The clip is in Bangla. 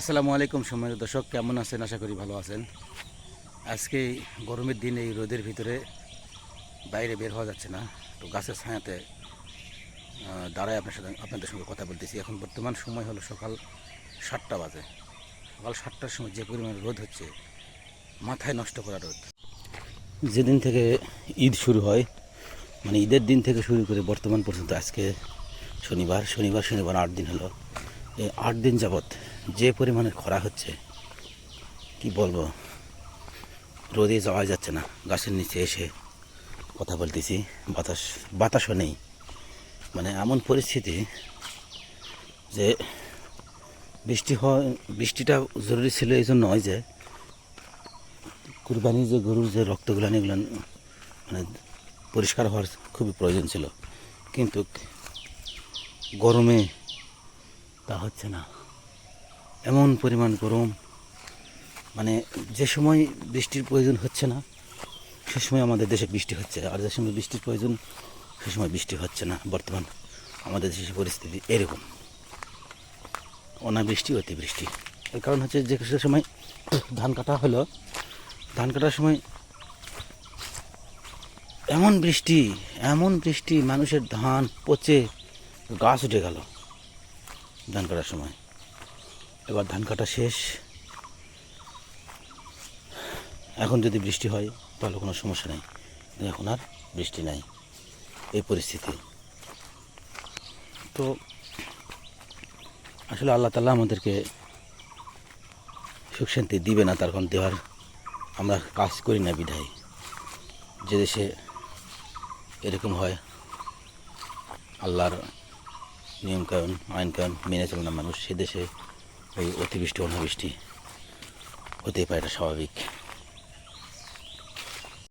আসসালামু আলাইকুম সময় দর্শক, কেমন আছেন? আশা করি ভালো আছেন। আজকে গরমের দিন, এই রোদের ভিতরে বাইরে বের হওয়া যাচ্ছে না। তো গাছের ছায়াতে দাঁড়ায় আপনার সাথে, আপনাদের সঙ্গে কথা বলতেছি। এখন বর্তমান সময় হলো সকাল সাতটা বাজে। সকাল সাতটার সময় যে পরিমাণ রোদ হচ্ছে, মাথায় নষ্ট করা রোদ। যেদিন থেকে ঈদ শুরু হয় মানে ঈদের দিন থেকে শুরু করে বর্তমান পর্যন্ত আজকে শনিবার শনিবার শনিবার, আট দিন হলো। এই আট দিন যাবৎ যে পরিমাণের খরা হচ্ছে, কি বলব? রোদে যাওয়া যাচ্ছে না। গাছের নিচে এসে কথা বলতেছি। বাতাস, বাতাসও নেই। মানে এমন পরিস্থিতি যে বৃষ্টি হয়, বৃষ্টিটা জরুরি ছিল এই জন্য নয় যে, কুরবানির যে গরুর যে রক্তগুলান এগুলো মানে পরিষ্কার হওয়ার খুবই প্রয়োজন ছিল। কিন্তু গরমে তা হচ্ছে না। এমন পরিমাণ গরম মানে যে সময় বৃষ্টির প্রয়োজন হচ্ছে না, সে সময় আমাদের দেশে বৃষ্টি হচ্ছে। আর যে সময় বৃষ্টির প্রয়োজন, সে সময় বৃষ্টি হচ্ছে না। বর্তমান আমাদের দেশের পরিস্থিতি এরকম। অনাবৃষ্টি, অতিবৃষ্টি। এর কারণ হচ্ছে যে সে সময় ধান কাটা হলো, ধান কাটার সময় এমন বৃষ্টি এমন বৃষ্টি, মানুষের ধান পচে, গাছ উঠে গেল ধান কাটার সময়। এবার ধান কাটা শেষ। এখন যদি বৃষ্টি হয়, তাহলে কোনো সমস্যা নেই। এখন আর বৃষ্টি নাই। এই পরিস্থিতি। তো আসলে আল্লাহ তাল্লাহ আমাদেরকে সুখ শান্তি দিবে না, তার কারণ দেওয়ার আমরা কাজ করি না বিধায়। যে দেশে এরকম হয়, আল্লাহর নিয়মকানুন, আইনকানুন মেনে চলে না মানুষ, সে দেশে ওই অতিবৃষ্টি অনাবৃষ্টি হতেই পারে এটা স্বাভাবিক।